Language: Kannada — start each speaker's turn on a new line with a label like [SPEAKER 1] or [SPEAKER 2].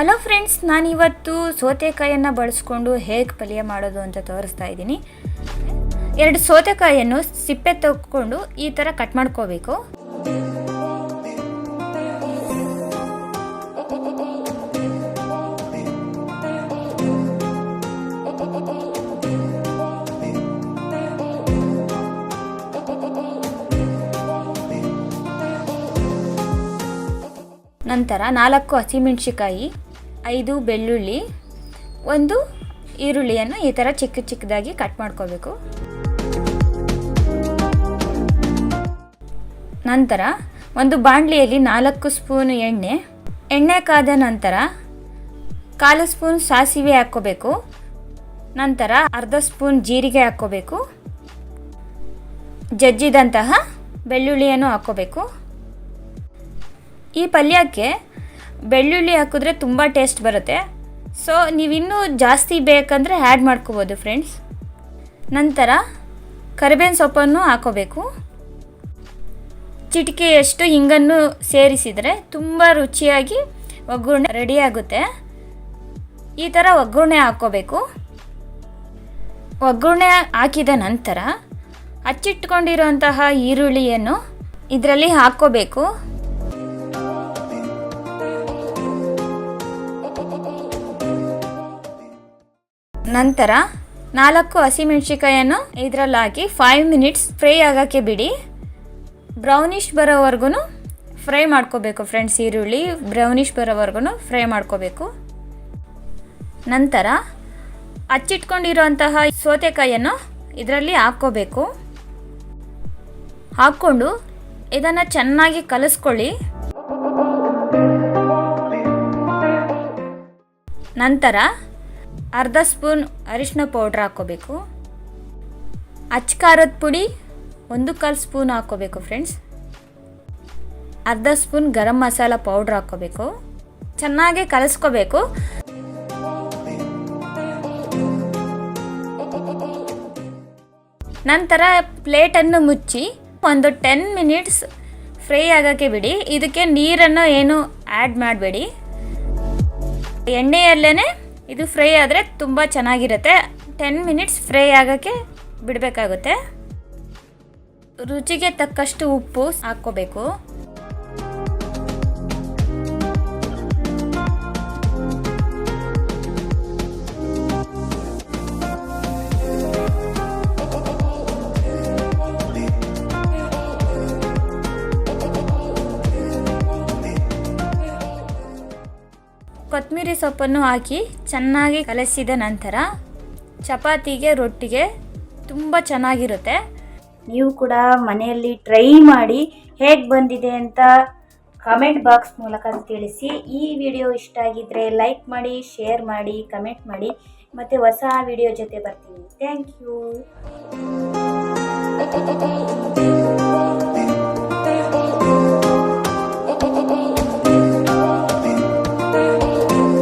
[SPEAKER 1] ಹಲೋ ಫ್ರೆಂಡ್ಸ್, ನಾನಿವತ್ತು ಸೌತೆಕಾಯಿಯನ್ನು ಬಳಸ್ಕೊಂಡು ಹೇಗೆ ಪಲ್ಯ ಮಾಡೋದು ಅಂತ ತೋರಿಸ್ತಾ ಇದ್ದೀನಿ. ಎರಡು ಸೌತೆಕಾಯಿಯನ್ನು ಸಿಪ್ಪೆ ತಗೊಂಡು ಈ ಥರ ಕಟ್ ಮಾಡ್ಕೋಬೇಕು. ನಂತರ ನಾಲ್ಕು ಹಸಿಮೆಣಸಿಕಾಯಿ ಐದು ಬೆಳ್ಳುಳ್ಳಿ, ಒಂದು ಈರುಳ್ಳಿಯನ್ನು ಈ ಥರ ಚಿಕ್ಕ ಚಿಕ್ಕದಾಗಿ ಕಟ್ ಮಾಡ್ಕೋಬೇಕು. ನಂತರ ಒಂದು ಬಾಣಲಿಯಲ್ಲಿ ನಾಲ್ಕು ಸ್ಪೂನ್ ಎಣ್ಣೆ. ಎಣ್ಣೆ ಕಾದ ನಂತರ ಕಾಲು ಸ್ಪೂನ್ ಸಾಸಿವೆ ಹಾಕ್ಕೋಬೇಕು. ನಂತರ ಅರ್ಧ ಸ್ಪೂನ್ ಜೀರಿಗೆ ಹಾಕ್ಕೋಬೇಕು. ಜಜ್ಜಿದಂತಹ ಬೆಳ್ಳುಳ್ಳಿಯನ್ನು ಹಾಕ್ಕೋಬೇಕು. ಈ ಪಲ್ಯಕ್ಕೆ ಬೆಳ್ಳುಳ್ಳಿ ಹಾಕಿದ್ರೆ ತುಂಬ ಟೇಸ್ಟ್ ಬರುತ್ತೆ. ಸೊ ನೀವಿನ್ನೂ ಜಾಸ್ತಿ ಬೇಕಂದರೆ ಆ್ಯಡ್ ಮಾಡ್ಕೋಬೋದು ಫ್ರೆಂಡ್ಸ್ ನಂತರ ಕರಿಬೇವಿನ ಸೊಪ್ಪನ್ನು ಹಾಕೋಬೇಕು. ಚಿಟಿಕೆಯಷ್ಟು ಹಿಂಗನ್ನು ಸೇರಿಸಿದರೆ ತುಂಬ ರುಚಿಯಾಗಿ ಒಗ್ಗರಣೆ ರೆಡಿಯಾಗುತ್ತೆ ಈ ಥರ ಒಗ್ಗರಣೆ ಹಾಕ್ಕೋಬೇಕು ಒಗ್ಗರಣೆ ಹಾಕಿದ ನಂತರ ಹಚ್ಚಿಟ್ಕೊಂಡಿರುವಂತಹ ಈರುಳ್ಳಿಯನ್ನು ಇದರಲ್ಲಿ ಹಾಕ್ಕೋಬೇಕು ನಂತರ ನಾಲ್ಕು ಹಸಿಮೆಣಸಿಕಾಯನ್ನು ಇದರಲ್ಲಿ ಹಾಕಿ ಫೈವ್ ಮಿನಿಟ್ಸ್ ಫ್ರೈ ಆಗೋಕ್ಕೆ ಬಿಡಿ. ಬ್ರೌನಿಷ್ ಬರೋವರೆಗೂ ಫ್ರೈ ಮಾಡ್ಕೋಬೇಕು ಫ್ರೆಂಡ್ಸ್ ಈರುಳ್ಳಿ ಬ್ರೌನಿಷ್ ಬರೋವರೆಗೂ ಫ್ರೈ ಮಾಡ್ಕೋಬೇಕು. ನಂತರ ಹಚ್ಚಿಟ್ಕೊಂಡಿರುವಂತಹ ಸೌತೆಕಾಯಿಯನ್ನು ಇದರಲ್ಲಿ ಹಾಕ್ಕೋಬೇಕು. ಹಾಕ್ಕೊಂಡು ಇದನ್ನು ಚೆನ್ನಾಗಿ ಕಲಸ್ಕೊಳ್ಳಿ. ನಂತರ ಅರ್ಧ ಸ್ಪೂನ್ ಅರಿಶಿನ ಪೌಡ್ರ್ ಹಾಕೋಬೇಕು ಅಚ್ಚ ಖಾರದ ಪುಡಿ ಒಂದು ಕಾಲು ಸ್ಪೂನ್ ಹಾಕ್ಕೋಬೇಕು ಫ್ರೆಂಡ್ಸ್. ಅರ್ಧ ಸ್ಪೂನ್ ಗರಂ ಮಸಾಲ ಪೌಡ್ರ್ ಹಾಕೋಬೇಕು ಚೆನ್ನಾಗಿ ಕಲಸ್ಕೋಬೇಕು. ನಂತರ ಪ್ಲೇಟನ್ನು ಮುಚ್ಚಿ ಒಂದು ಟೆನ್ ಮಿನಿಟ್ಸ್ ಫ್ರೈ ಆಗೋಕ್ಕೆ ಬಿಡಿ. ಇದಕ್ಕೆ ನೀರನ್ನು ಏನು ಆ್ಯಡ್ ಮಾಡಬೇಡಿ. ಎಣ್ಣೆಯಲ್ಲೇ ಇದು ಫ್ರೈ ಆದರೆ ತುಂಬ ಚೆನ್ನಾಗಿರುತ್ತೆ. ಟೆನ್ ಮಿನಿಟ್ಸ್ ಫ್ರೈ ಆಗೋಕ್ಕೆ ಬಿಡಬೇಕಾಗುತ್ತೆ. ರುಚಿಗೆ ತಕ್ಕಷ್ಟು ಉಪ್ಪು ಹಾಕ್ಕೋಬೇಕು. ಕೊತ್ತಂಬರಿ ಸೊಪ್ಪನ್ನು ಹಾಕಿ ಚೆನ್ನಾಗಿ ಕಲಸಿದ ನಂತರ ಚಪಾತಿಗೆ, ರೊಟ್ಟಿಗೆ ತುಂಬ ಚೆನ್ನಾಗಿರುತ್ತೆ.
[SPEAKER 2] ನೀವು ಕೂಡ ಮನೆಯಲ್ಲಿ ಟ್ರೈ ಮಾಡಿ ಹೇಗೆ ಬಂದಿದೆ ಅಂತ ಕಮೆಂಟ್ ಬಾಕ್ಸ್ ಮೂಲಕ ತಿಳಿಸಿ. ಈ ವಿಡಿಯೋ ಇಷ್ಟ ಆಗಿದ್ದರೆ ಲೈಕ್ ಮಾಡಿ ಶೇರ್ ಮಾಡಿ ಕಮೆಂಟ್ ಮಾಡಿ. ಮತ್ತು ಹೊಸ ವಿಡಿಯೋ ಜೊತೆ ಬರ್ತೀನಿ. Thank you